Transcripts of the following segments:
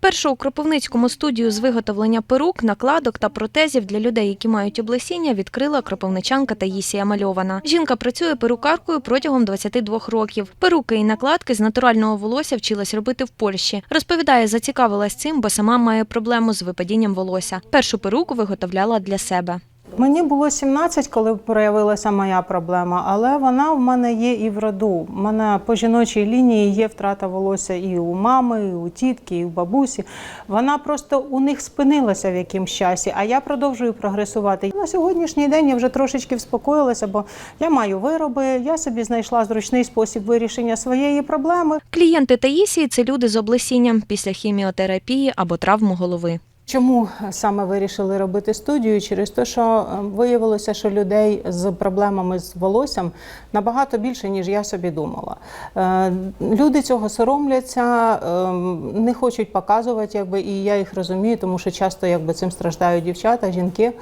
Першу у Кропивницькому студію з виготовлення перук, накладок та протезів для людей, які мають облесіння, відкрила кропивничанка Таїсія Мальована. Жінка працює перукаркою протягом 22 років. Перуки і накладки з натурального волосся вчилась робити в Польщі. Розповідає, зацікавилась цим, бо сама має проблему з випадінням волосся. Першу перуку виготовляла для себе. Мені було 17, коли проявилася моя проблема, але вона в мене є і в роду. У мене по жіночій лінії є втрата волосся і у мами, і у тітки, і у бабусі. Вона просто у них спинилася в якимсь часі, а я продовжую прогресувати. На сьогоднішній день я вже трошечки вспокоїлася, бо я маю вироби, я собі знайшла зручний спосіб вирішення своєї проблеми. Клієнти Таїсії це люди з облесінням після хіміотерапії або травму голови. Чому саме вирішили робити студію? Через те, що е, виявилося, що людей з проблемами з волоссям набагато більше, ніж я собі думала. Е, Люди цього соромляться, е, не хочуть показувати, якби, і я їх розумію, тому що часто якби, цим страждають дівчата, жінки.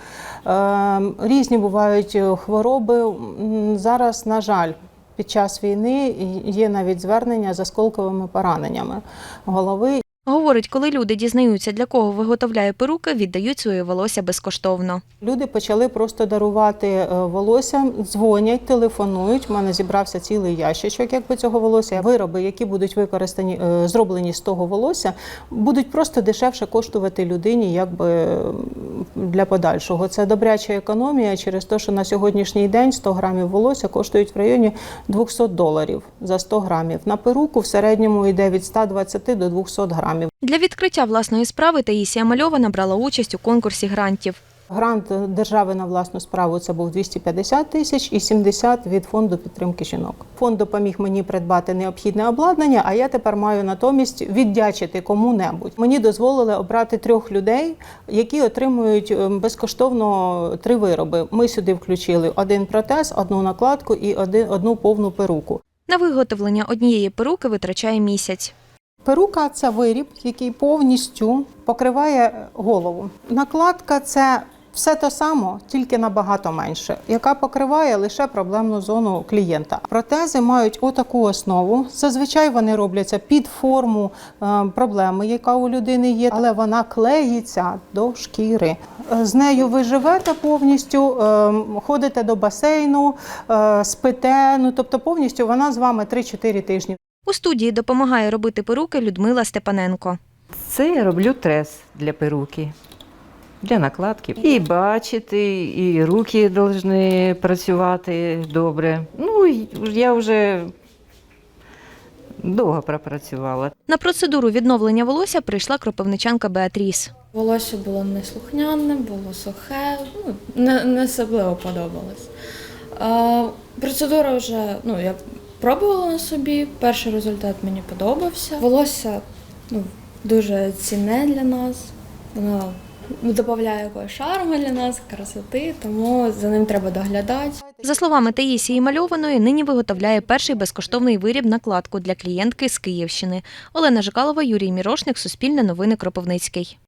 Е, Різні бувають хвороби. Зараз, на жаль, під час війни є навіть звернення з осколковими пораненнями голови Говорить, коли люди дізнаються, для кого виготовляє перуки, віддають своє волосся безкоштовно. Люди почали просто дарувати е, волосся, дзвонять, телефонують. У мене зібрався цілий ящичок, якби цього волосся. Вироби, які будуть використані, е, зроблені з того волосся, будуть просто дешевше коштувати людині, якби для подальшого. Це добряча економія через те, що на сьогоднішній день 100 грамів волосся коштують в районі 200 доларів за 100 грамів. На перуку в середньому йде від 120 до 200 грамів. Для відкриття власної справи Таїсія Мальова набрала участь у конкурсі грантів. Грант держави на власну справу це був 250 тисяч і 70 від фонду підтримки жінок. Фонд допоміг мені придбати необхідне обладнання, а я тепер маю натомість віддячити кому-небудь. Мені дозволили обрати трьох людей, які отримують е, безкоштовно три вироби. Ми сюди включили один протез, одну накладку і один, одну повну перуку. На виготовлення однієї перуки витрачає місяць. Перука це виріб, який повністю покриває голову. Накладка це все те саме, тільки набагато менше, яка покриває лише проблемну зону клієнта. Протези мають отаку основу. Зазвичай вони робляться під форму е, проблеми, яка у людини є, але вона клеїться до шкіри. З нею ви живете повністю, е, ходите до басейну, е, спите. Ну тобто повністю вона з вами 3-4 тижні. У студії допомагає робити перуки Людмила Степаненко. Це я роблю трес для перуки, для накладки. І бачити, і руки повинні працювати добре. Ну, я вже довго пропрацювала. На процедуру відновлення волосся прийшла кропивничанка Беатріс. Волосся було неслухняне, було сухе, ну, не, не особливо подобалось. А, процедура вже, ну, я пробувала на собі, перший результат мені подобався. Волосся ну, дуже цінне для нас, воно додає якогось шарму для нас, красоти, тому за ним треба доглядати. За словами Таїсії Мальованої, нині виготовляє перший безкоштовний виріб накладку для клієнтки з Київщини. Олена Жикалова, Юрій Мірошник, Суспільне новини Кропивницький.